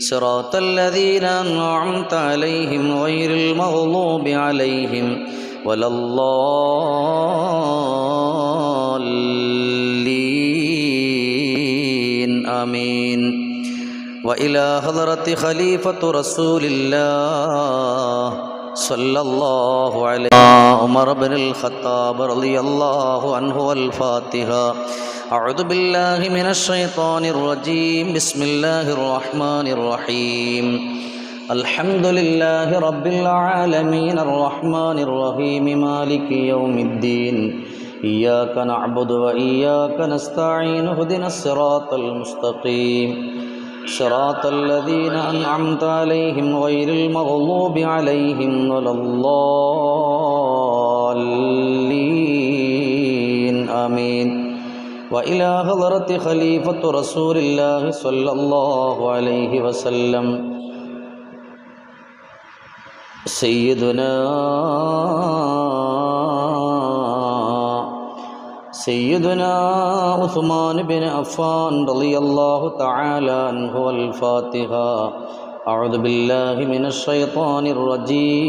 صراط الذين أنعمت عليهم غير المغضوب عليهم ولا الضالين. آمين. وإلى حضرة خليفة رسول الله صلى الله عليه عمر بن الخطاب رضي الله عنه والفاتحة. أعوذ بالله من الشيطان الرجيم. بسم الله الرحمن الرحيم. الحمد لله رب العالمين. الرحمن الرحيم. مالك يوم الدين. إياك نعبد وإياك نستعين. اهدنا الصراط المستقيم. صراط الذين أنعمت عليهم غير المغضوب عليهم ولا الضالين. آمين. وإلى حضرة خليفة رسول الله صلى الله عليه وسلم. سيدنا سيدنا عثمان بن عفان رضي الله تعالى عنه والفاتحة. أعوذ بالله من الشيطان الرجيم.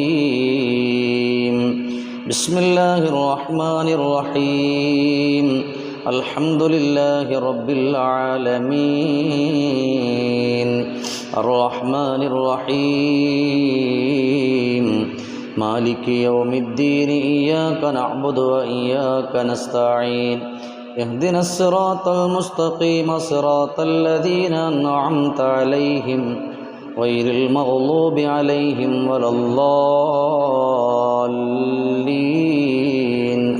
بسم الله الرحمن الرحيم. الحمد لله رب العالمين. الرحمن الرحيم. مالك يوم الدين إياك نعبد وإياك نستعين. اهدنا الصراط المستقيم صراط الذين أنعمت عليهم غير المغضوب عليهم ولا الضالين.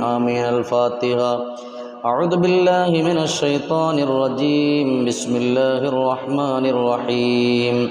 آمين. الفاتحة. أعوذ بالله من الشيطان الرجيم. بسم الله الرحمن الرحيم.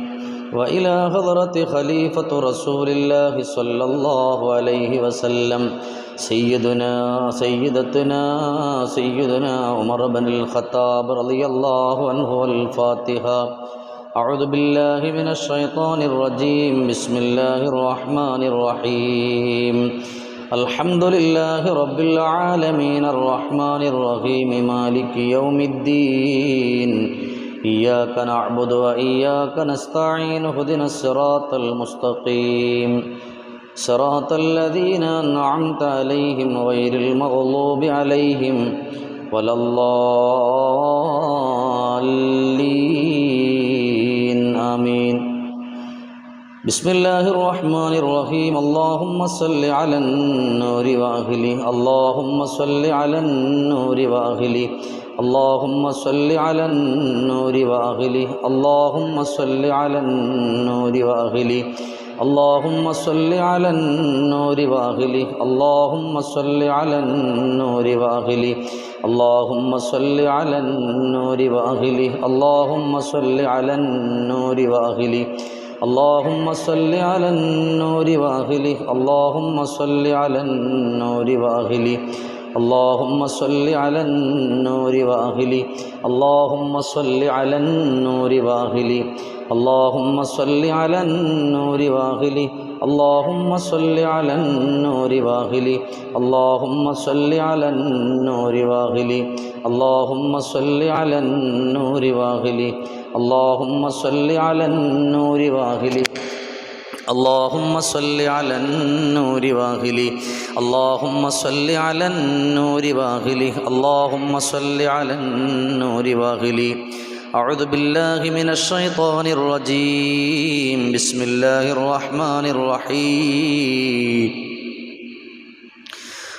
وإلى حضرة خليفة رسول الله صلى الله عليه وسلم سيدنا سيدتنا سيدنا عمر بن الخطاب رضي الله عنه والفاتحة. أعوذ بالله من الشيطان الرجيم. بسم الله الرحمن الرحيم. الحمد لله رب العالمين الرحمن الرحيم. مالك يوم الدين. إياك نعبد وإياك نستعين اهدنا الصراط المستقيم. صراط الذين أنعمت عليهم غير المغضوب عليهم ولا الضالين. آمين. بسم الله الرحمن الرحيم. اللهم صل على النور وأهله. اللهم صل على النور وأهله. اللهم صل على النور وأهله اللهم صل على النور وأهله اللهم صل على النور وأهله اللهم صل على النور وأهله اللهم صل على النور وأهله اللهم صل على النور وأهله اللهم صل على النور وأهله اللهم صل على النور وأهله اللهم صل على النور وأهله اللهم صل على النور وأهله اللهم صل على النور وأهله اللهم صل على النور وأهله اللهم صل على النور وأهله اللهم صل على النور وأهله اللهم صل على النور وأهله اللهم صل على النور واهله اللهم صل على النور واهله اللهم صل على النور واهله أعوذ بالله من الشيطان الرجيم. بسم الله الرحمن الرحيم.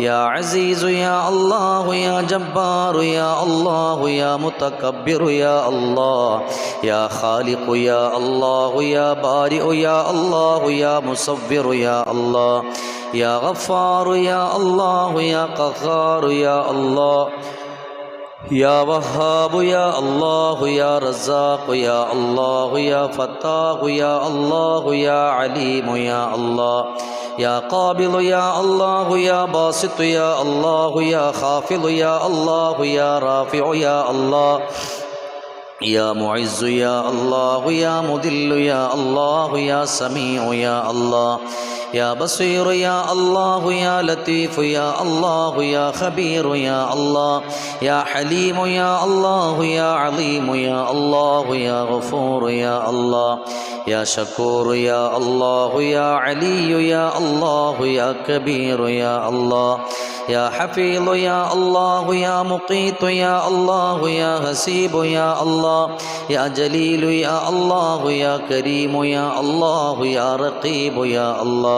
يا عزيز يا الله يا جبار يا الله يا متكبر يا الله يا خالق يا الله يا بارئ يا الله يا مصور يا الله يا غفار يا الله يا قهار يا الله يا وهاب يا الله يا رزاق يا الله يا فتاح يا الله يا عليم يا الله يا قابل يا الله يا باسط يا الله يا خافض يا الله يا رافع يا الله يا معز يا الله يا مذل يا الله يا سميع يا الله يا بصير يا الله يا لطيف يا الله يا خبير يا الله يا حليم يا الله يا عليم يا الله يا غفور يا الله يا شكور يا الله يا علي يا الله يا كبير يا الله يا حفيظ يا الله يا مقيت يا الله يا حسيب يا الله يا جليل يا الله يا كريم يا الله يا رقيب يا الله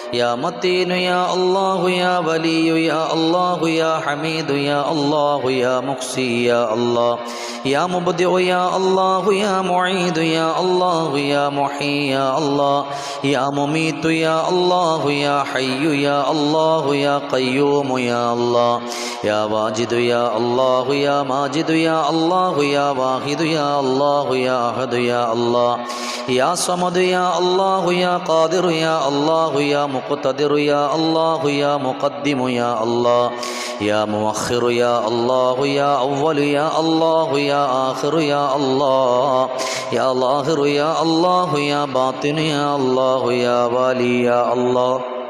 يا متين يا الله يا ولي يا الله يا حميد يا الله يا مقسي يا الله يا مبدع يا الله يا معيد يا الله يا محيي يا الله يا مميت يا الله يا حي يا الله يا قيوم يا الله يا واجد يا الله يا ماجد يا الله يا واحد يا الله يا أحد يا الله يا صمد يا الله يا قادر يا الله يا مقتدر يا الله يا مقدم يا الله يا مؤخر يا الله يا أول يا الله يا آخر يا الله يا ظاهر يا الله يا باطن يا الله يا والي يا الله.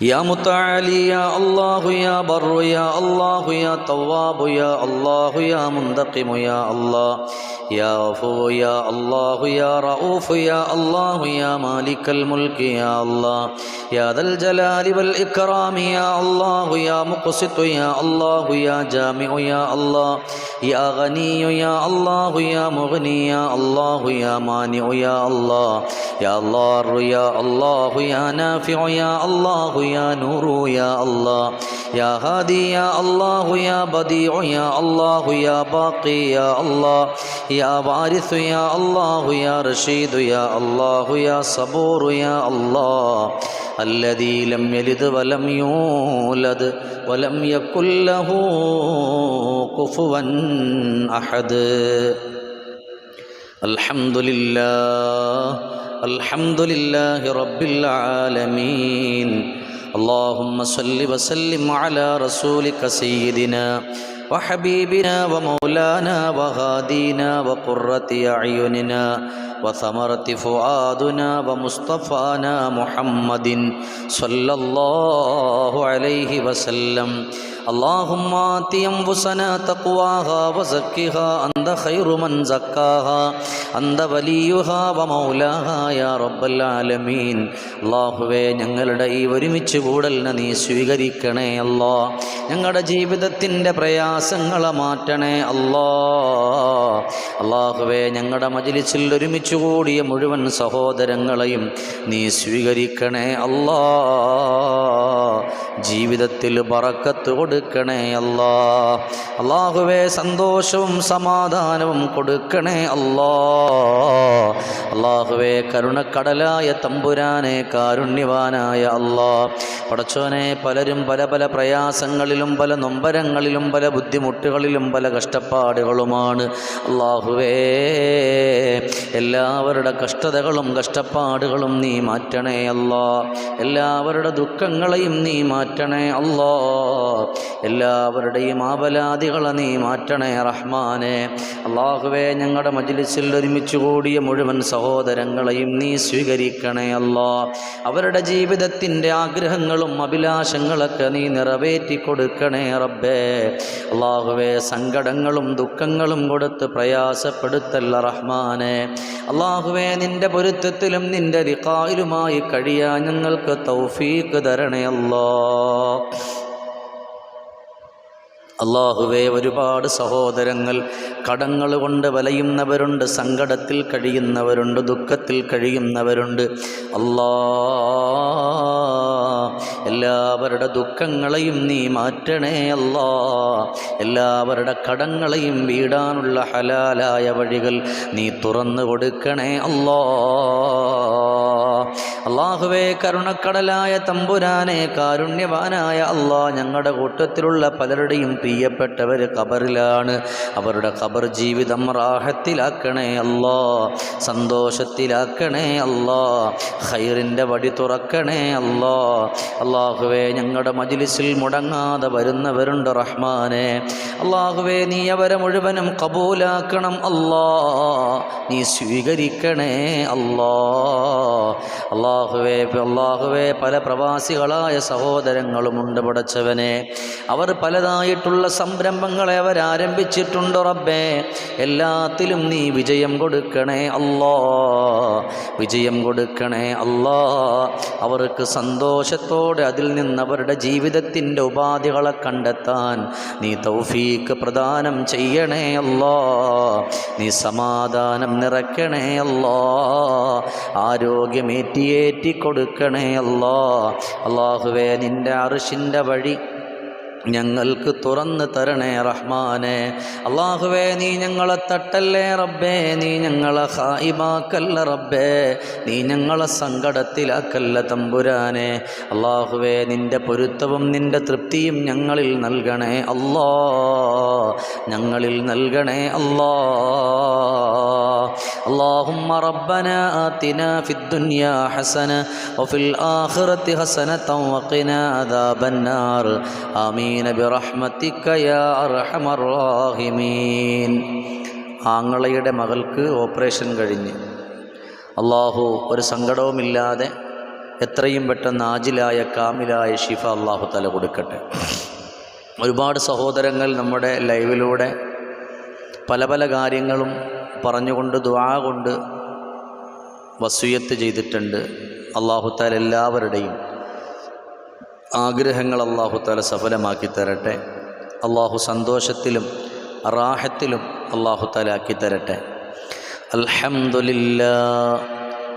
يا متعالي يا الله يا بر يا الله يا تواب يا الله يا منتقم يا الله يا غفور يا الله يا رؤوف يا الله يا مالك الملك يا الله يا ذا الجلال والإكرام يا الله يا مقسط يا الله يا جامع يا الله يا غني يا الله يا مغني يا الله يا مانع يا الله يا الله يا الله يا نافع يا الله يا نور يا الله يا هادي يا الله يا بديع يا الله يا باقي يا الله يا وارث يا الله يا رشيد يا الله يا صبور يا الله. الذي لم يلد ولم يولد ولم يكن له كفوا أحد. الحمد لله الحمد لله رب العالمين. اللهم صل وسلم على رسولك سيدنا وحبيبنا ومولانا وهادينا وقرة أعيننا وثمرة فؤادنا ومصطفانا محمد صلى الله عليه وسلم اللهم آت أنفسنا تقواها وزكها أنت خير من زكاها أنت وليها ومولاها يا رب العالمين അള്ളാഹുവേ ഞങ്ങളുടെ ഈ ഒരുമിച്ച് കൂടലിനെ നീ സ്വീകരിക്കണേ അല്ലാ ഞങ്ങളുടെ ജീവിതത്തിൻ്റെ പ്രയാസങ്ങളെ മാറ്റണേ അല്ലാ അള്ളാഹുവേ ഞങ്ങളുടെ മജിലിസിൽ ഒരുമിച്ച് കൂടിയ മുഴുവൻ സഹോദരങ്ങളെയും നീ സ്വീകരിക്കണേ അല്ലാ ജീവിതത്തിൽ പറക്കത്ത് കൊടുക്കണേ അല്ലാ. അള്ളാഹുവേ സന്തോഷവും സമാധാനവും കൊടുക്കണേ അല്ലാ. അള്ളാഹുവേ കരുണക്കടലായ തമ്പുരാനെ കാരുണ്യവാനായ അല്ലാ. പടച്ചോനെ പലരും പല പല പ്രയാസങ്ങളിലും പല നൊമ്പരങ്ങളിലും പല ബുദ്ധിമുട്ടുകളിലും പല കഷ്ടപ്പാടുകളുമാണ്. അള്ളാഹുവേ എല്ലാവരുടെ കഷ്ടതകളും കഷ്ടപ്പാടുകളും നീ മാറ്റണേ അല്ലാ. എല്ലാവരുടെ ദുഃഖങ്ങളെയും നീ മാറ്റണേ അല്ലാ. എല്ലാവരുടെയും ആപലാദികളെ നീ മാറ്റണേ റഹ്മാനെ. അള്ളാഹുവേ ഞങ്ങളുടെ മജ്ലിസിൽ ഒരുമിച്ച് കൂടിയ മുഴുവൻ സഹോദരങ്ങളെയും നീ സ്വീകരിക്കണേ അല്ലാ. അവരുടെ ജീവിതത്തിന്റെ ആഗ്രഹങ്ങളും അഭിലാഷങ്ങളൊക്കെ നീ നിറവേറ്റി കൊടുക്കണേ റബ്ബേ. അള്ളാഹുവേ സങ്കടങ്ങളും ദുഃഖങ്ങളും കൊടുത്ത് പ്രയാസപ്പെടുത്തല്ല റഹ്മാനെ. അള്ളാഹുവേ നിന്റെ പൊരുത്തത്തിലും നിന്റെ റിക്കായിലുമായി കഴിയാൻ ഞങ്ങൾക്ക് തൗഫീക്ക് തരണേ അല്ലാ. അള്ളാഹുവേ ഒരുപാട് സഹോദരങ്ങൾ കടങ്ങൾ കൊണ്ട് വലയുന്നവരുണ്ട് സങ്കടത്തിൽ കഴിയുന്നവരുണ്ട് ദുഃഖത്തിൽ കഴിയുന്നവരുണ്ട്. അല്ലാ എല്ലാവരുടെ ദുഃഖങ്ങളെയും നീ മാറ്റണേ അല്ലാ. എല്ലാവരുടെ കടങ്ങളെയും വീടാനുള്ള ഹലാലായ വഴികൾ നീ തുറന്നു കൊടുക്കണേ അല്ലാ. അള്ളാഹുവേ കരുണക്കടലായ തമ്പുരാനെ കാരുണ്യവാനായ അള്ളാഹ് ഞങ്ങളുടെ കൂട്ടത്തിലുള്ള പലരുടെയും പ്രിയപ്പെട്ടവർ ഖബറിലാണ്. അവരുടെ ഖബർ ജീവിതം റാഹത്തിലാക്കണേ അല്ലാ സന്തോഷത്തിലാക്കണേ അല്ലാ ഖൈറിന്റെ വടി തുറക്കണേ അല്ലാ അള്ളാഹുവേ ഞങ്ങളുടെ മജിലിസിൽ മുടങ്ങാതെ വരുന്നവരുണ്ട് റഹ്മാനെ. അള്ളാഹുവേ നീ അവരെ മുഴുവനും കബൂലാക്കണം അല്ലാ നീ സ്വീകരിക്കണേ അല്ലാ അള്ളാഹുവേ അള്ളാഹുവേ പല പ്രവാസികളായ സഹോദരങ്ങളുമുണ്ട് പടച്ചവനെ. അവർ പലതായിട്ടുള്ള സംരംഭങ്ങളെ അവർ ആരംഭിച്ചിട്ടുണ്ട് റബ്ബേ. എല്ലാത്തിലും നീ വിജയം കൊടുക്കണേ അല്ലാ. വിജയം കൊടുക്കണേ അല്ലാ. അവർക്ക് സന്തോഷത്തോടെ അതിൽ നിന്ന് അവരുടെ ജീവിതത്തിന്റെ ഉപാധികളെ കണ്ടെത്താൻ നീ തൗഫീക്ക് പ്രദാനം ചെയ്യണേ അല്ലാ. നീ സമാധാനം നിറയ്ക്കണേ അല്ലാ. ആരോഗ്യമേറ്റിയേറ്റി കൊടുക്കണേ അല്ലോ. അള്ളാഹുവേ നിന്റെ അറിഷിന്റെ വഴി ഞങ്ങൾക്ക് തുറന്ന് തരണേ റഹ്മാനെ അള്ളാഹുവേ നീ ഞങ്ങളെ തട്ടല്ലേ റബ്ബേ നീ ഞങ്ങളെ ഹായിമാക്കല്ല റബ്ബേ നീ ഞങ്ങളെ സങ്കടത്തിലാക്കല്ല തമ്പുരാനെ അള്ളാഹുവേ നിൻ്റെ പൊരുത്തവും നിൻ്റെ തൃപ്തിയും ഞങ്ങളിൽ നൽകണേ അല്ലാ ഞങ്ങളിൽ നൽകണേ അല്ലാ اللهم ربنا آتنا في الدنيا حسنة وفي الآخرة حسنة وقنا عذاب النار آمين ആലമീന ബിറഹ്മത്തിക്കയാറഹമറാഹിമീൻ ആങ്ങളയുടെ മകൾക്ക് ഓപ്പറേഷൻ കഴിഞ്ഞ്. അള്ളാഹു ഒരു സങ്കടവുമില്ലാതെ എത്രയും പെട്ടെന്ന് ആജിലായ കാമിലായ ഷിഫ അള്ളാഹു തല കൊടുക്കട്ടെ. ഒരുപാട് സഹോദരങ്ങൾ നമ്മുടെ ലൈവിലൂടെ പല പല കാര്യങ്ങളും പറഞ്ഞുകൊണ്ട് ദ്വാ കൊണ്ട് വസൂയത്ത് ചെയ്തിട്ടുണ്ട്. അള്ളാഹുത്താൽ എല്ലാവരുടെയും ആഗ്രഹങ്ങൾ അള്ളാഹു തല സഫലമാക്കി തരട്ടെ. അള്ളാഹു സന്തോഷത്തിലും റാഹത്തിലും അള്ളാഹു തലാക്കി തരട്ടെ. അൽഹംദുലില്ലാ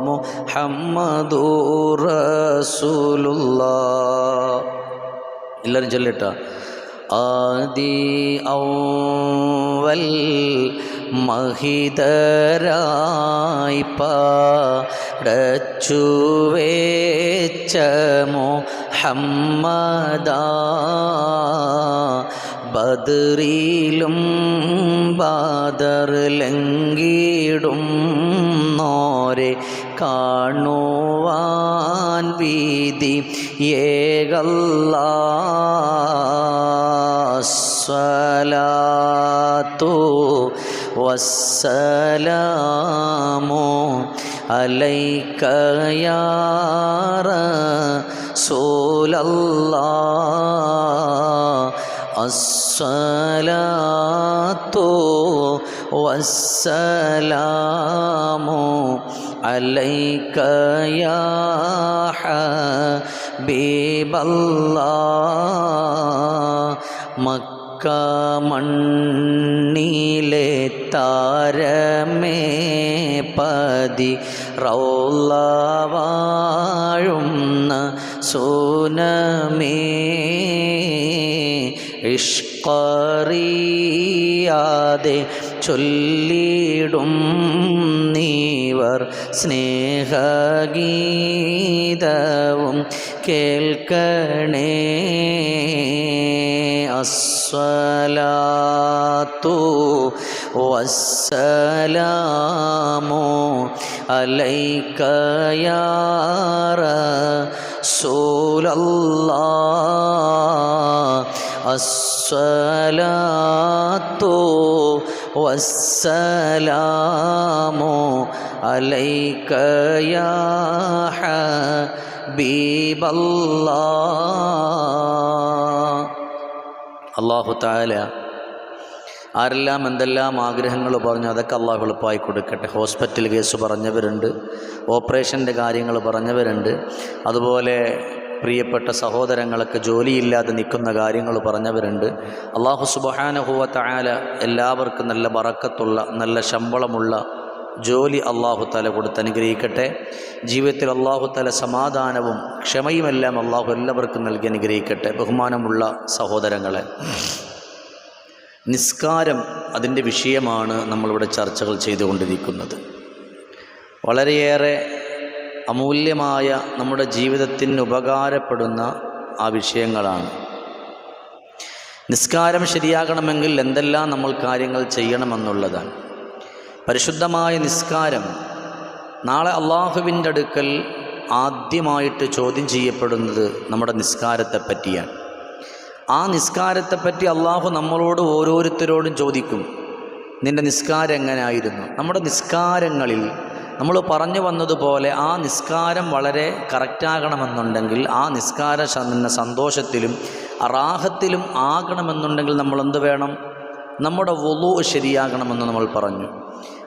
മുഹമ്മദുർ റസൂലുള്ളാഹ്. എല്ലാവരും ചൊല്ലിട്ട. ആദി ഔവൽ മഹിതരായി പടച്ചു വേച്ച ബദറിയിലും ബാദർ ലംഗീടും നോരെ കാണുവാൻ വീതി ഏകല്ല സ്വലാത്തു വസ്സലാമോ അലൈക്കയാറ സോലല്ലാ الصلاة والسلام عليك يا حبيب الله മക്ക മണ്ണിലെ താരമേ പതി റൗള വാഴുന്ന സോനമേ ഇഷ്കറിയാതെ ചൊല്ലിടും നീവർ സ്നേഹഗീതവും കേൾക്കണേ. അസ്വലാത്തു വസ്സലാമോ അലൈക്കയാറ യാ റസൂലല്ലാഹ് അസ്സലാത്തു വസ്സലാമോ അലൈക യാ ഹബീബല്ലാഹ്. അള്ളാഹു താല ആരെല്ലാം എന്തെല്ലാം ആഗ്രഹങ്ങൾ പറഞ്ഞു അതൊക്കെ അള്ളാഹു എളുപ്പമായി കൊടുക്കട്ടെ. ഹോസ്പിറ്റൽ കേസ് പറഞ്ഞവരുണ്ട് ഓപ്പറേഷന്റെ കാര്യങ്ങൾ പറഞ്ഞവരുണ്ട്. അതുപോലെ പ്രിയപ്പെട്ട സഹോദരങ്ങളൊക്കെ ജോലിയില്ലാതെ നിൽക്കുന്ന കാര്യങ്ങൾ പറഞ്ഞവരുണ്ട്. അള്ളാഹു സുബഹാനഹുവ താല എല്ലാവർക്കും നല്ല ബറക്കത്തുള്ള നല്ല ശമ്പളമുള്ള ജോലി അള്ളാഹു തല കൊടുത്ത് അനുഗ്രഹിക്കട്ടെ. ജീവിതത്തിൽ അള്ളാഹു തല സമാധാനവും ക്ഷമയുമെല്ലാം അള്ളാഹു എല്ലാവർക്കും നൽകി അനുഗ്രഹിക്കട്ടെ. ബഹുമാനമുള്ള സഹോദരങ്ങളെ നിസ്കാരം അതിന്റെ വിഷയമാണ് നമ്മളിവിടെ ചർച്ചകൾ ചെയ്തുകൊണ്ടിരിക്കുന്നത്. വളരെയേറെ അമൂല്യമായ നമ്മുടെ ജീവിതത്തിന് ഉപകാരപ്പെടുന്ന ആ വിഷയങ്ങളാണ്. നിസ്കാരം ശരിയാകണമെങ്കിൽ എന്തെല്ലാം നമ്മൾ കാര്യങ്ങൾ ചെയ്യണമെന്നുള്ളതാണ്. പരിശുദ്ധമായ നിസ്കാരം നാളെ അള്ളാഹുവിന്റെ അടുക്കൽ ആദ്യമായിട്ട് ചോദ്യം ചെയ്യപ്പെടുന്നത് നമ്മുടെ നിസ്കാരത്തെ പറ്റിയാണ്. ആ നിസ്കാരത്തെപ്പറ്റി അള്ളാഹു നമ്മളോട് ഓരോരുത്തരോടും ചോദിക്കും നിന്റെ നിസ്കാരം എങ്ങനെയായിരുന്നു? നമ്മുടെ നിസ്കാരങ്ങളിൽ നമ്മൾ പറഞ്ഞു വന്നതുപോലെ ആ നിസ്കാരം വളരെ കറക്റ്റാകണമെന്നുണ്ടെങ്കിൽ ആ നിസ്കാര സന്തോഷത്തിലും റാഹത്തിലും ആകണമെന്നുണ്ടെങ്കിൽ നമ്മൾ എന്ത് വേണം? നമ്മുടെ വൊലു ശരിയാകണമെന്ന് നമ്മൾ പറഞ്ഞു.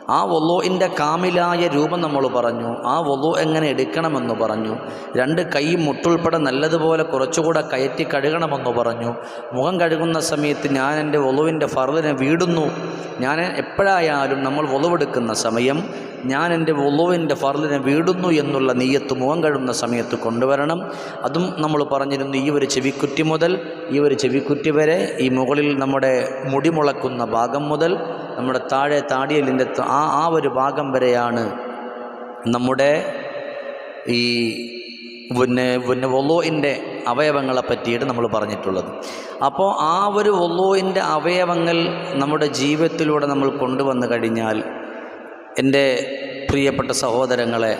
ആ വൊലോയിന്റെ കാമിലായ രൂപം നമ്മൾ പറഞ്ഞു. ആ വൊലു എങ്ങനെ എടുക്കണമെന്ന് പറഞ്ഞു. രണ്ട് കൈ മുട്ടുൾപ്പെടെ നല്ലതുപോലെ കുറച്ചുകൂടെ കയറ്റി കഴുകണമെന്ന് പറഞ്ഞു. മുഖം കഴുകുന്ന സമയത്ത് ഞാൻ എന്റെ വൊലുവിന്റെ ഫർദിനെ വീടുന്നു. ഞാൻ എപ്പോഴായാലും നമ്മൾ വൊലുവെടുക്കുന്ന സമയം ഞാൻ എന്റെ വൊലുവിന്റെ ഫർലിനെ വീടുന്നു എന്നുള്ള നീയത്ത് മുഖം കഴുകുന്ന സമയത്ത് കൊണ്ടുവരണം. അതും നമ്മൾ പറഞ്ഞിരുന്നു ഈ ഒരു ചെവിക്കുറ്റി മുതൽ ഈ ഒരു ചെവിക്കുറ്റി വരെ ഈ മുകളിൽ നമ്മുടെ മുടി മുളക്കുന്ന ഭാഗം മുതൽ നമ്മുടെ താഴെ താടിയലിന്റെ ആ ആ ഒരു ഭാഗം വരെയാണ് നമ്മുടെ ഈ പിന്നെ പിന്നെ വൊലോയിന്റെ അവയവങ്ങളെ പറ്റിയിട്ട് നമ്മൾ പറഞ്ഞിട്ടുള്ളത്. അപ്പോൾ ആ ഒരു വൊലോയിന്റെ അവയവങ്ങൾ നമ്മുടെ ജീവിതത്തിലൂടെ നമ്മൾ കൊണ്ടുവന്നു കഴിഞ്ഞാൽ എന്റെ പ്രിയപ്പെട്ട സഹോദരങ്ങളെ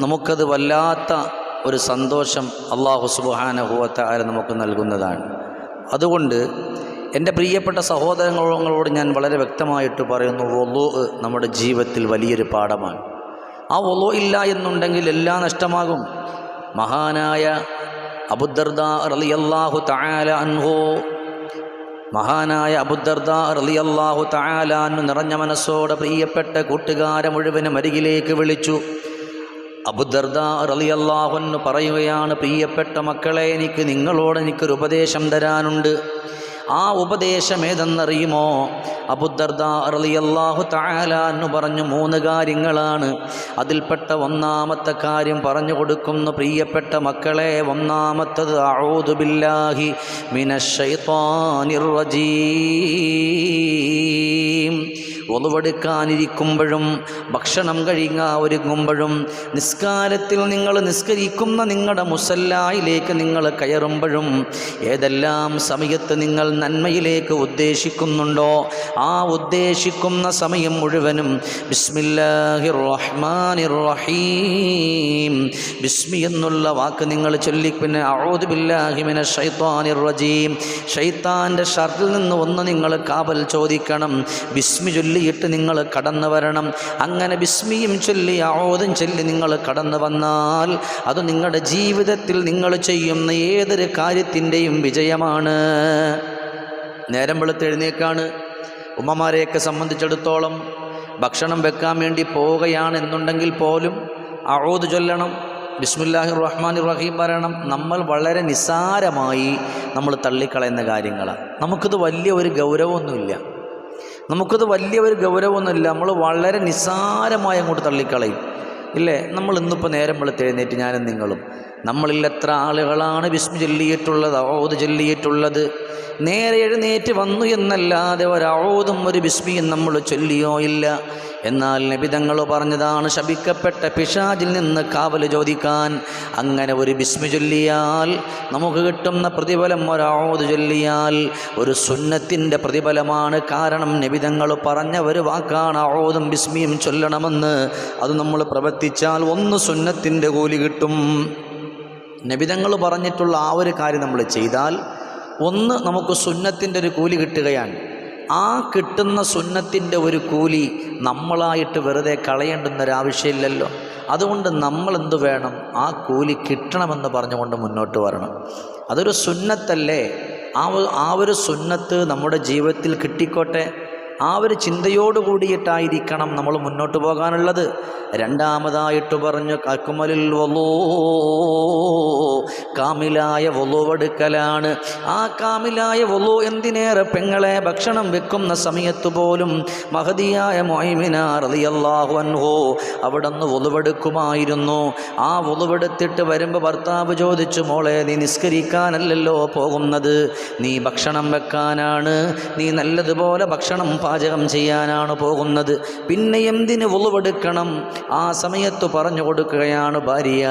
നമുക്കത് വല്ലാത്ത ഒരു സന്തോഷം അള്ളാഹു സുബാനഹുവത്ത ആര് നമുക്ക് നൽകുന്നതാണ്. അതുകൊണ്ട് എന്റെ പ്രിയപ്പെട്ട സഹോദരങ്ങളോട് ഞാൻ വളരെ വ്യക്തമായിട്ട് പറയുന്നു ഒലോ നമ്മുടെ ജീവിതത്തിൽ വലിയൊരു പാഠമാണ്. ആ ഒലോ ഇല്ല എന്നുണ്ടെങ്കിൽ എല്ലാം നഷ്ടമാകും. മഹാനായ അബുദർദ റളിയല്ലാഹു തആല അൻഹു മഹാനായ അബുദർദ റളിയല്ലാഹു അൻഹു നിറഞ്ഞ മനസ്സോടെ പ്രിയപ്പെട്ട കൂട്ടുകാരെ മുഴുവനും അരികിലേക്ക് വിളിച്ചു. അബുദർദ റളിയല്ലാഹു പറയുകയാണ് പ്രിയപ്പെട്ട മക്കളെ എനിക്ക് നിങ്ങളോട് എനിക്കൊരു ഉപദേശം തരാനുണ്ട്. ആ ഉപദേശം ഏതെന്നറിയുമോ അബുദർദ റളിയല്ലാഹു തആല എന്ന് പറഞ്ഞു മൂന്ന് കാര്യങ്ങളാണ്. അതിൽപ്പെട്ട ഒന്നാമത്തെ കാര്യം പറഞ്ഞു കൊടുക്കുന്നു. പ്രിയപ്പെട്ട മക്കളെ ഒന്നാമത്തത് അഊദു ബില്ലാഹി മിനശ് റജീം. ഒതുവെടുക്കാനിരിക്കുമ്പോഴും ഭക്ഷണം കഴിങ്ങാ ഒരുങ്ങുമ്പോഴും നിസ്കാരത്തിൽ നിങ്ങൾ നിസ്കരിക്കുന്ന നിങ്ങളുടെ മുസല്ലായിലേക്ക് നിങ്ങൾ കയറുമ്പോഴും ഏതെല്ലാം സമയത്ത് നിങ്ങൾ നന്മയിലേക്ക് ഉദ്ദേശിക്കുന്നുണ്ടോ ആ ഉദ്ദേശിക്കുന്ന സമയം മുഴുവനും ബിസ്മില്ലാഹിർ റഹ്മാനിർ റഹീം ബിസ്മി എന്നുള്ള വാക്ക് നിങ്ങൾ ചൊല്ലി പിന്നെ ഔദു ബില്ലാഹി മിന ശൈത്വാനിർ റജീം ഷൈത്താന്റെ ഷർട്ടിൽ നിന്ന് ഒന്ന് നിങ്ങൾ കാവൽ ചോദിക്കണം ബിസ്മി ചൊല്ലിയിട്ട് നിങ്ങൾ കടന്നു വരണം. അങ്ങനെ ബിസ്മിയും ചൊല്ലി ആവോദം ചൊല്ലി നിങ്ങൾ കടന്നു വന്നാൽ അത് നിങ്ങളുടെ ജീവിതത്തിൽ നിങ്ങൾ ചെയ്യുന്ന ഏതൊരു കാര്യത്തിന്റെയും വിജയമാണ്. നേരം വെളുത്ത് എഴുന്നേക്കാണ്. ഉമ്മമാരെയൊക്കെ സംബന്ധിച്ചിടത്തോളം ഭക്ഷണം വെക്കാൻ വേണ്ടി പോവുകയാണെന്നുണ്ടെങ്കിൽ പോലും ആവോദ് ചൊല്ലണം ബിസ്മില്ലാഹി റഹ്മാൻ റഹീം പറയണം. നമ്മൾ വളരെ നിസ്സാരമായി നമ്മൾ തള്ളിക്കളയുന്ന കാര്യങ്ങളാണ്. നമുക്കിത് വലിയ ഒരു ഗൗരവമൊന്നുമില്ല. നമുക്കിത് വലിയ ഒരു ഗൗരവമൊന്നുമില്ല. നമ്മൾ വളരെ നിസ്സാരമായി അങ്ങോട്ട് തള്ളിക്കളയും. ഇല്ലേ? നമ്മൾ ഇന്നിപ്പോൾ നേരം വെളുത്ത് എഴുന്നേറ്റ് ഞാനും നിങ്ങളും. നമ്മളിൽ എത്ര ആളുകളാണ് വിസ്മി ചൊല്ലിയിട്ടുള്ളത് ഔദ് ചൊല്ലിയിട്ടുള്ളത്? നേരെ എഴുന്നേറ്റ് വന്നു എന്നല്ലാതെ ഒരൗദും ഒരു വിസ്മിയും നമ്മൾ ചൊല്ലിയോ ഇല്ല. എന്നാൽ നബിതങ്ങൾ പറഞ്ഞതാണ് ശപിക്കപ്പെട്ട പിശാജിൽ നിന്ന് കാവൽ ചോദിക്കാൻ. അങ്ങനെ ഒരു ബിസ്മി ചൊല്ലിയാൽ നമുക്ക് കിട്ടുന്ന പ്രതിഫലം ഒരാവത് ചൊല്ലിയാൽ ഒരു സുന്നത്തിന്റെ പ്രതിഫലമാണ്. കാരണം നബിതങ്ങൾ പറഞ്ഞ ഒരു വാക്കാണ് ഔദും ബിസ്മിയും ചൊല്ലണമെന്ന്. അത് നമ്മൾ പ്രവർത്തിച്ചാൽ ഒന്ന് സുന്നത്തിന്റെ കൂലി കിട്ടും. നബിതങ്ങൾ പറഞ്ഞിട്ടുള്ള ആ ഒരു കാര്യം നമ്മൾ ചെയ്താൽ ഒന്ന് നമുക്ക് സുന്നത്തിന്റെ ഒരു കൂലി കിട്ടുകയാണ്. ആ കിട്ടുന്ന സുന്നത്തിന്റെ ഒരു കൂലി നമ്മളായിട്ട് വെറുതെ കളയേണ്ടുന്നൊരാവശ്യമില്ലല്ലോ അതുകൊണ്ട് നമ്മൾ എന്ത് വേണം? ആ കൂലി കിട്ടണമെന്ന് പറഞ്ഞുകൊണ്ട് മുന്നോട്ട് വരണം. അതൊരു സുന്നത്തല്ലേ? ആ ആ ഒരു സുന്നത്ത് നമ്മുടെ ജീവിതത്തിൽ കിട്ടിക്കോട്ടെ? ആ ഒരു ചിന്തയോട് കൂടിയിട്ടായിരിക്കണം നമ്മൾ മുന്നോട്ട് പോകാനുള്ളത്. രണ്ടാമതായിട്ട് പറഞ്ഞു കക്കുമലിൽ വലോ കാമിലായ വൊലുവെടുക്കലാണ് ആ കാമിലായ വൊലു എന്തിനേറെ പെങ്ങളെ ഭക്ഷണം വെക്കുന്ന സമയത്ത് പോലും മഹതിയായ മൊയ്മിനാർ അലിയല്ലാഹു അൻഹോ അവിടെ നിന്ന് ആ വൊലുവെടുത്തിട്ട് വരുമ്പോൾ ഭർത്താവ് ചോദിച്ചു മോളെ നീ നിസ്കരിക്കാനല്ലല്ലോ പോകുന്നത്? നീ ഭക്ഷണം വെക്കാനാണ്. നീ നല്ലതുപോലെ ഭക്ഷണം പാചകം ചെയ്യാനാണ് പോകുന്നത്. പിന്നെ എന്തിന് വുളുവെടുക്കണം ആ സമയത്ത് പറഞ്ഞു കൊടുക്കുകയാണ് ഭാര്യ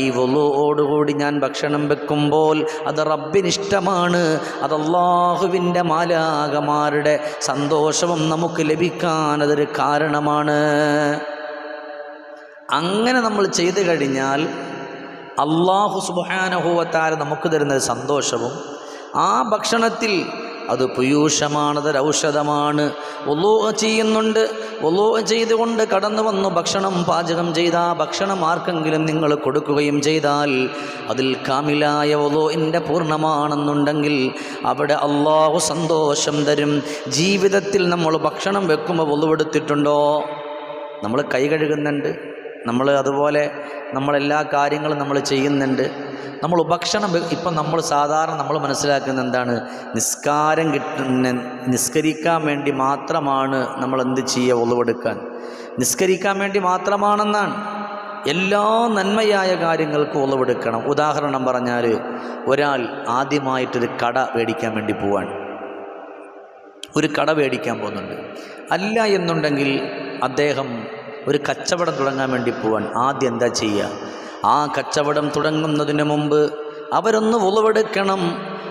ഈ വുളുവോടുകൂടി ഞാൻ ഭക്ഷണം വെക്കുമ്പോൾ അത് റബ്ബിനിഷ്ടമാണ്. അത് അള്ളാഹുവിന്റെ മാലാകമാരുടെ സന്തോഷവും നമുക്ക് ലഭിക്കാൻ അതൊരു കാരണമാണ്. അങ്ങനെ നമ്മൾ ചെയ്തു കഴിഞ്ഞാൽ അള്ളാഹു സുബാനഹുവത്താര നമുക്ക് തരുന്ന സന്തോഷവും ആ ഭക്ഷണത്തിൽ അത് പുയൂഷമാണ് ഔഷധമാണ് ഒല്ലോ ചെയ്യുന്നുണ്ട്. ഒല്ലോ ചെയ്തുകൊണ്ട് കടന്നു വന്നു ഭക്ഷണം പാചകം ചെയ്ത ഭക്ഷണം ആർക്കെങ്കിലും നിങ്ങൾ കൊടുക്കുകയും ചെയ്താൽ അതിൽ കാമിലായ ഒലോ എന്റെ പൂർണമാണെന്നുണ്ടെങ്കിൽ അവിടെ അള്ളാഹു സന്തോഷം തരും. ജീവിതത്തിൽ നമ്മൾ ഭക്ഷണം വെക്കുമ്പോൾ ഒലുവെടുത്തിട്ടുണ്ടോ നമ്മൾ കൈ കഴുകുന്നുണ്ട്. നമ്മൾ അതുപോലെ നമ്മളെല്ലാ കാര്യങ്ങളും നമ്മൾ ചെയ്യുന്നുണ്ട്. നമ്മൾ ഭക്ഷണം ഇപ്പം നമ്മൾ സാധാരണ നമ്മൾ മനസ്സിലാക്കുന്ന എന്താണ്? നിസ്കാരം കിട്ടുന്ന നിസ്കരിക്കാൻ വേണ്ടി മാത്രമാണ് നമ്മൾ എന്ത് ചെയ്യുക? ഒളിവെടുക്കാൻ. നിസ്കരിക്കാൻ വേണ്ടി മാത്രമാണെന്നാണ്. എല്ലാ നന്മയായ കാര്യങ്ങൾക്കും ഒളിവെടുക്കണം. ഉദാഹരണം പറഞ്ഞാൽ ഒരാൾ ആദ്യമായിട്ടൊരു കട മേടിക്കാൻ വേണ്ടി പോവാൻ ഒരു കട മേടിക്കാൻ പോകുന്നുണ്ട്. അല്ല എന്നുണ്ടെങ്കിൽ അദ്ദേഹം ഒരു കച്ചവടം തുടങ്ങാൻ വേണ്ടി പോവാൻ ആദ്യം എന്താ ചെയ്യുക? ആ കച്ചവടം തുടങ്ങുന്നതിന് മുമ്പ് അവരൊന്ന് ഉളവെടുക്കണം.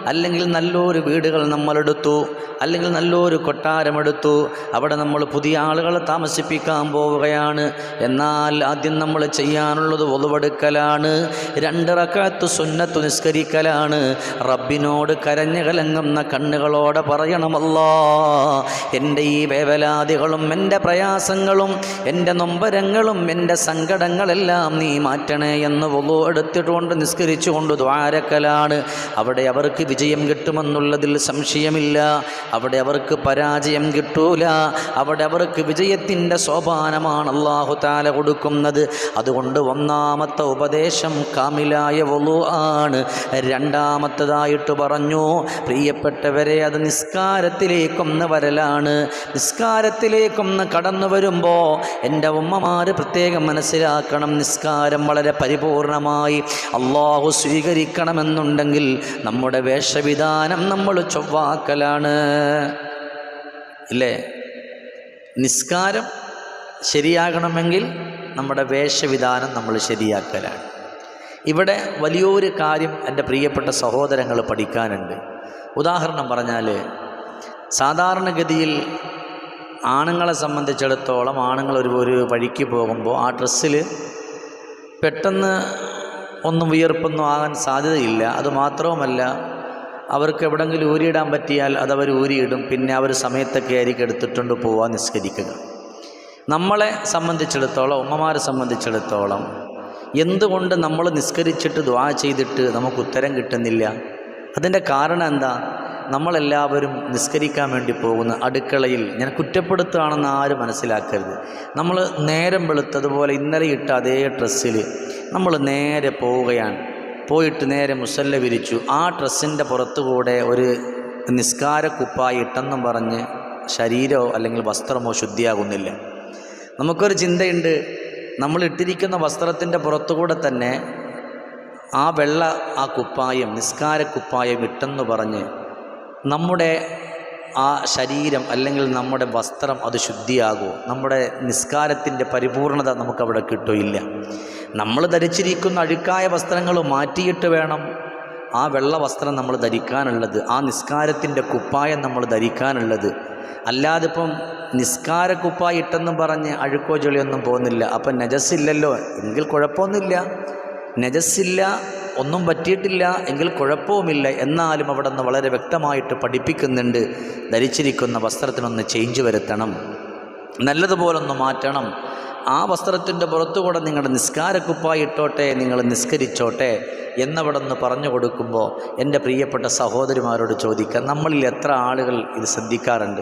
അല്ലെങ്കിൽ നല്ലൊരു വീടുകൾ നമ്മളെടുത്തു അല്ലെങ്കിൽ നല്ലൊരു കൊട്ടാരമെടുത്തു അവിടെ നമ്മൾ പുതിയ ആളുകളെ താമസിപ്പിക്കാൻ പോവുകയാണ്. എന്നാൽ ആദ്യം നമ്മൾ ചെയ്യാനുള്ളത് ഒതുവെടുക്കലാണ് രണ്ട് റക്കാത്ത് സുന്നത്ത് നിസ്കരിക്കലാണ്. റബ്ബിനോട് കരഞ്ഞു കലങ്ങുന്ന കണ്ണുകളോടെ പറയണമല്ലോ എന്റെ ഈ വേവലാദികളും എന്റെ പ്രയാസങ്ങളും എന്റെ നൊമ്പരങ്ങളും എന്റെ സങ്കടങ്ങളെല്ലാം നീ മാറ്റണേ എന്ന് ഒതു എടുത്തിട്ടുകൊണ്ട് നിസ്കരിച്ചുകൊണ്ട് ദ്വാരക്കലാണ്. അവിടെ അവർക്ക് വിജയം കിട്ടുമെന്നുള്ളതിൽ സംശയമില്ല. അവിടെ അവർക്ക് പരാജയം കിട്ടൂല. അവിടെ അവർക്ക് വിജയത്തിന്റെ സോപാനമാണ് അള്ളാഹു താല കൊടുക്കുന്നത്. അതുകൊണ്ട് ഒന്നാമത്തെ ഉപദേശം കാമിലായ വലു ആണ്. രണ്ടാമത്തതായിട്ട് പറഞ്ഞു പ്രിയപ്പെട്ടവരെ അത് നിസ്കാരത്തിലേക്കൊന്ന് വരലാണ്. നിസ്കാരത്തിലേക്കൊന്ന് കടന്നു വരുമ്പോൾ എന്റെ ഉമ്മമാർ പ്രത്യേകം മനസ്സിലാക്കണം നിസ്കാരം വളരെ പരിപൂർണമായി അള്ളാഹു സ്വീകരിക്കണമെന്നുണ്ടെങ്കിൽ നമ്മുടെ വേഷവിധാനം നമ്മൾ ചൊവ്വാക്കലാണ്. ഇല്ലേ? നിസ്കാരം ശരിയാകണമെങ്കിൽ നമ്മുടെ വേഷവിധാനം നമ്മൾ ശരിയാക്കലാണ്. ഇവിടെ വലിയൊരു കാര്യം എന്റെ പ്രിയപ്പെട്ട സഹോദരങ്ങൾ പഠിക്കാനുണ്ട്. ഉദാഹരണം പറഞ്ഞാൽ സാധാരണഗതിയിൽ ആണുങ്ങളെ സംബന്ധിച്ചിടത്തോളം ആണുങ്ങൾ ഒരു ഒരു വഴിക്ക് പോകുമ്പോൾ ആ ഡ്രസ്സിൽ പെട്ടെന്ന് ഒന്നും വിയർപ്പൊന്നും ആകാൻ സാധ്യതയില്ല. അതുമാത്രവുമല്ല അവർക്ക് എവിടെങ്കിലും ഊരിയിടാൻ പറ്റിയാൽ അതവർ ഊരിയിടും. പിന്നെ അവർ സമയത്തൊക്കെ ആയിരിക്കും എടുത്തിട്ടുണ്ട് പോവാൻ നിസ്കരിക്കുക. നമ്മളെ സംബന്ധിച്ചിടത്തോളം ഉമ്മമാരെ സംബന്ധിച്ചിടത്തോളം എന്തുകൊണ്ട് നമ്മൾ നിസ്കരിച്ചിട്ട് ദ്വാ ചെയ്തിട്ട് നമുക്ക് ഉത്തരം കിട്ടുന്നില്ല? അതിന്റെ കാരണം എന്താ? നമ്മളെല്ലാവരും നിസ്കരിക്കാൻ വേണ്ടി പോകുന്ന അടുക്കളയിൽ ഞാൻ കുറ്റപ്പെടുത്തുകയാണെന്ന് ആരും മനസ്സിലാക്കരുത്. നമ്മൾ നേരം വെളുത്തതുപോലെ ഇന്നലെ ഇട്ട അതേ ഡ്രസ്സിൽ നമ്മൾ നേരെ പോവുകയാണ്. പോയിട്ട് നേരെ മുസല്ല വിരിച്ചു. ആ ഡ്രസ്സിന്റെ പുറത്തുകൂടെ ഒരു നിസ്കാര കുപ്പായി ഇട്ടെന്നും പറഞ്ഞ് ശരീരമോ അല്ലെങ്കിൽ വസ്ത്രമോ ശുദ്ധിയാകുന്നില്ല. നമുക്കൊരു ചിന്തയുണ്ട്. നമ്മൾ ഇട്ടിരിക്കുന്ന വസ്ത്രത്തിന്റെ പുറത്തുകൂടെ തന്നെ ആ വെള്ള ആ കുപ്പായം നിസ്കാര കുപ്പായം ഇട്ടെന്ന് പറഞ്ഞ് നമ്മുടെ ആ ശരീരം അല്ലെങ്കിൽ നമ്മുടെ വസ്ത്രം അത് ശുദ്ധിയാകുമോ നമ്മുടെ നിസ്കാരത്തിന്റെ പരിപൂർണത നമുക്കവിടെ കിട്ടുകയില്ല. നമ്മൾ ധരിച്ചിരിക്കുന്ന അഴുക്കായ വസ്ത്രങ്ങൾ മാറ്റിയിട്ട് വേണം ആ വെള്ള വസ്ത്രം നമ്മൾ ധരിക്കാനുള്ളത് ആ നിസ്കാരത്തിന്റെ കുപ്പായം നമ്മൾ ധരിക്കാനുള്ളത്. അല്ലാതെ ഇപ്പം നിസ്കാര കുപ്പായ ഇട്ടെന്നും പറഞ്ഞ് അഴുക്കോ ചെളിയൊന്നും പോകുന്നില്ല. അപ്പം നജസ്സില്ലല്ലോ എങ്കിൽ കുഴപ്പമൊന്നുമില്ല. നജസ്സില്ല ഒന്നും പറ്റിയിട്ടില്ല എങ്കിൽ കുഴപ്പവുമില്ല. എന്നാലും അവിടെ നിന്ന് വളരെ വ്യക്തമായിട്ട് പഠിപ്പിക്കുന്നുണ്ട് ധരിച്ചിരിക്കുന്ന വസ്ത്രത്തിനൊന്ന് ചേഞ്ച് വരുത്തണം. നല്ലതുപോലൊന്ന് മാറ്റണം. ആ വസ്ത്രത്തിന്റെ പുറത്തുകൂടെ നിങ്ങളുടെ നിസ്കാരക്കുപ്പായി ഇട്ടോട്ടെ നിങ്ങൾ നിസ്കരിച്ചോട്ടെ എന്നവിടെ നിന്ന് പറഞ്ഞു കൊടുക്കുമ്പോൾ എന്റെ പ്രിയപ്പെട്ട സഹോദരിമാരോട് ചോദിക്കാം നമ്മളിൽ എത്ര ആളുകൾ ഇത് ശ്രദ്ധിക്കാറുണ്ട്?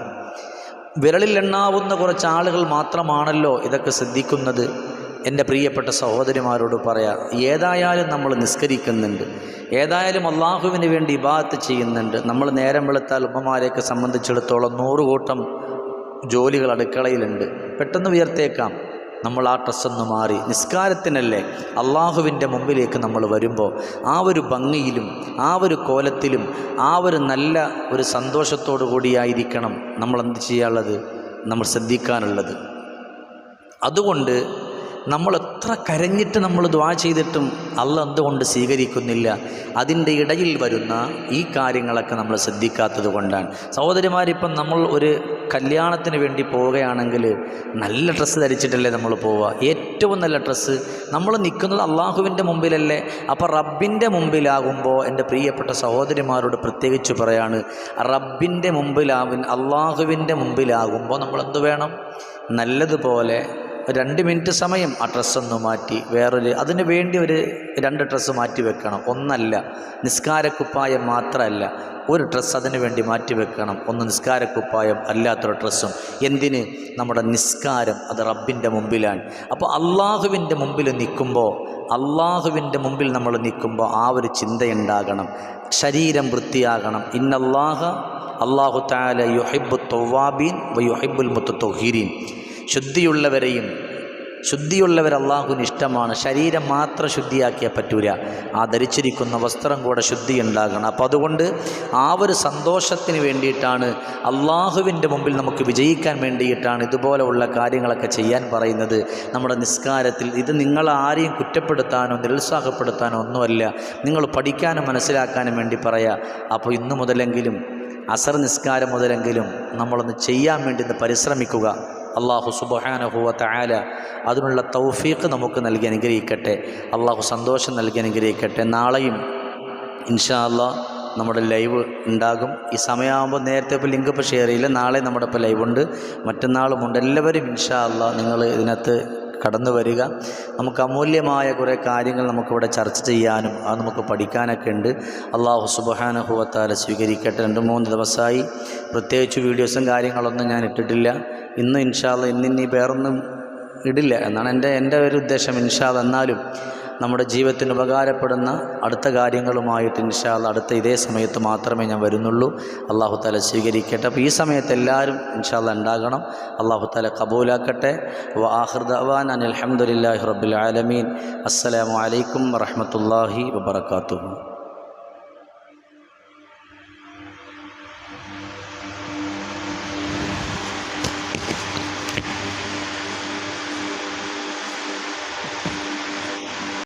വിരളിൽ എണ്ണാവുന്ന കുറച്ച് ആളുകൾ മാത്രമാണല്ലോ ഇതൊക്കെ ശ്രദ്ധിക്കുന്നത്? എന്റെ പ്രിയപ്പെട്ട സഹോദരിമാരോട് പറയാം ഏതായാലും നമ്മൾ നിസ്കരിക്കുന്നുണ്ട് ഏതായാലും അള്ളാഹുവിന് വേണ്ടി ഇബാത്ത് ചെയ്യുന്നുണ്ട്. നമ്മൾ നേരം വെളുത്താൽ ഉമ്മമാരെയൊക്കെ സംബന്ധിച്ചിടത്തോളം നൂറുകൂട്ടം ജോലികൾ അടുക്കളയിലുണ്ട്. പെട്ടെന്ന് ഉയർത്തേക്കാം നമ്മൾ ആ ഡ്രസ്സൊന്ന് മാറി. നിസ്കാരത്തിനല്ലേ അള്ളാഹുവിന്റെ മുമ്പിലേക്ക് നമ്മൾ വരുമ്പോൾ ആ ഒരു ഭംഗിയിലും ആ ഒരു കോലത്തിലും ആ ഒരു നല്ല ഒരു സന്തോഷത്തോടു കൂടിയായിരിക്കണം നമ്മൾ എന്ത് ചെയ്യാനുള്ളത്? നമ്മൾ ശ്രദ്ധിക്കാനുള്ളത്. അതുകൊണ്ട് നമ്മൾ എത്ര കരഞ്ഞിട്ട് നമ്മൾ ദ്വാ ചെയ്തിട്ടും അല്ല എന്തുകൊണ്ട് സ്വീകരിക്കുന്നില്ല. അതിന്റെ ഇടയിൽ വരുന്ന ഈ കാര്യങ്ങളൊക്കെ നമ്മൾ ശ്രദ്ധിക്കാത്തത് കൊണ്ടാണ്. സഹോദരിമാരിപ്പം നമ്മൾ ഒരു കല്യാണത്തിന് വേണ്ടി പോവുകയാണെങ്കിൽ നല്ല ഡ്രസ്സ് ധരിച്ചിട്ടല്ലേ നമ്മൾ പോവുക? ഏറ്റവും നല്ല ഡ്രസ്സ് നമ്മൾ നിൽക്കുന്നത് അള്ളാഹുവിന്റെ മുമ്പിലല്ലേ. അപ്പോൾ റബ്ബിന്റെ മുമ്പിലാകുമ്പോൾ എന്റെ പ്രിയപ്പെട്ട സഹോദരിമാരോട് പ്രത്യേകിച്ച് പറയാണ് റബ്ബിന്റെ മുമ്പിലാവിൻ അള്ളാഹുവിന്റെ മുമ്പിലാകുമ്പോൾ നമ്മൾ എന്ത് വേണം? നല്ലതുപോലെ രണ്ട് മിനിറ്റ് സമയം ആ ഡ്രസ്സൊന്ന് മാറ്റി വേറൊരു അതിന് വേണ്ടി ഒരു രണ്ട് ഡ്രസ്സ് മാറ്റി വെക്കണം. ഒന്നല്ല നിസ്കാരക്കുപ്പായം മാത്രമല്ല ഒരു ഡ്രസ്സ് അതിന് വേണ്ടി മാറ്റി വെക്കണം. ഒന്ന് നിസ്കാരക്കുപ്പായം അല്ലാത്തൊരു ഡ്രസ്സും. എന്തിന്? നമ്മുടെ നിസ്കാരം അത് റബ്ബിന്റെ മുമ്പിലാണ്. അപ്പോൾ അള്ളാഹുവിന്റെ മുമ്പിൽ നിൽക്കുമ്പോൾ അള്ളാഹുവിന്റെ മുമ്പിൽ നമ്മൾ നിൽക്കുമ്പോൾ ആ ഒരു ചിന്തയുണ്ടാകണം. ശരീരം വൃത്തിയാകണം. ഇന്നല്ലാഹ അള്ളാഹു താല യുഹൈബു തൊവാബീൻ വ യുഹൈബുൽ മുത്തു തൊഹീരീൻ ശുദ്ധിയുള്ളവരെയും ശുദ്ധിയുള്ളവർ അള്ളാഹുവിന് ഇഷ്ടമാണ്. ശരീരം മാത്രം ശുദ്ധിയാക്കിയാൽ പറ്റൂല. ആ ധരിച്ചിരിക്കുന്ന വസ്ത്രം കൂടെ ശുദ്ധി ഉണ്ടാകണം അപ്പോൾ അതുകൊണ്ട് ആ ഒരു സന്തോഷത്തിന് വേണ്ടിയിട്ടാണ് അള്ളാഹുവിന്റെ മുമ്പിൽ നമുക്ക് വിജയിക്കാൻ വേണ്ടിയിട്ടാണ് ഇതുപോലെയുള്ള കാര്യങ്ങളൊക്കെ ചെയ്യാൻ പറയുന്നത്. നമ്മുടെ നിസ്കാരത്തിൽ ഇത് നിങ്ങൾ ആരെയും കുറ്റപ്പെടുത്താനോ നിരുത്സാഹപ്പെടുത്താനോ ഒന്നുമല്ല. നിങ്ങൾ പഠിക്കാനും മനസ്സിലാക്കാനും വേണ്ടി പറയാം. അപ്പോൾ ഇന്നു മുതലെങ്കിലും അസർ നിസ്കാരം മുതലെങ്കിലും നമ്മളൊന്ന് ചെയ്യാൻ വേണ്ടി പരിശ്രമിക്കുക. അള്ളാഹു സുബഹാനഹുവ തആല അതിനുള്ള തൗഫീഖ് നമുക്ക് നൽകി അനുഗ്രഹിക്കട്ടെ. അള്ളാഹു സന്തോഷം നൽകി അനുഗ്രഹിക്കട്ടെ. നാളെയും ഇൻഷാ അല്ലാ നമ്മുടെ ലൈവ് ഉണ്ടാകും. ഈ സമയമാകുമ്പോൾ നേരത്തെ ഇപ്പോൾ ലിങ്ക് ഇപ്പോൾ ഷെയർ ചെയ്യില്ല. നാളെ നമ്മുടെ ഇപ്പോൾ ലൈവ് ഉണ്ട്. മറ്റന്നാളുമുണ്ട്. എല്ലാവരും ഇൻഷാ അല്ലാ നിങ്ങൾ ഇതിനകത്ത് കടന്നു വരിക. നമുക്ക് അമൂല്യമായ കുറേ കാര്യങ്ങൾ നമുക്കിവിടെ ചർച്ച ചെയ്യാനും അത് നമുക്ക് പഠിക്കാനൊക്കെ ഉണ്ട്. അള്ളാഹു സുബഹാനഹുവത്താല സ്വീകരിക്കട്ടെ. രണ്ട് മൂന്ന് ദിവസമായി. പ്രത്യേകിച്ച് വീഡിയോസും കാര്യങ്ങളൊന്നും ഞാൻ ഇട്ടിട്ടില്ല. ഇന്ന് ഇൻഷാല്ല ഇന്നിനി വേറൊന്നും ഇടില്ല എന്നാണ് എന്റെ എന്റെ ഒരു ഉദ്ദേശം. ഇൻഷാല്ല എന്നാലും നമ്മുടെ ജീവിതത്തിന് ഉപകാരപ്പെടുന്ന അടുത്ത കാര്യങ്ങളുമായിട്ട് ഇൻഷാല്ല അടുത്ത ഇതേ സമയത്ത് മാത്രമേ ഞാൻ വരുന്നുള്ളൂ. അള്ളാഹു താല സ്വീകരിക്കട്ടെ. അപ്പോൾ ഈ സമയത്ത് എല്ലാവരും ഇൻഷാല്ല ഉണ്ടാകണം. അള്ളാഹു താല കബൂലാക്കട്ടെ. വാഹൃദവാൻ അനിൽ അലഹമുല്ലാഹി റബ്ബുൽ ആലമീൻ. അസ്സലാമു അലൈക്കും വറഹമത്തല്ലാഹി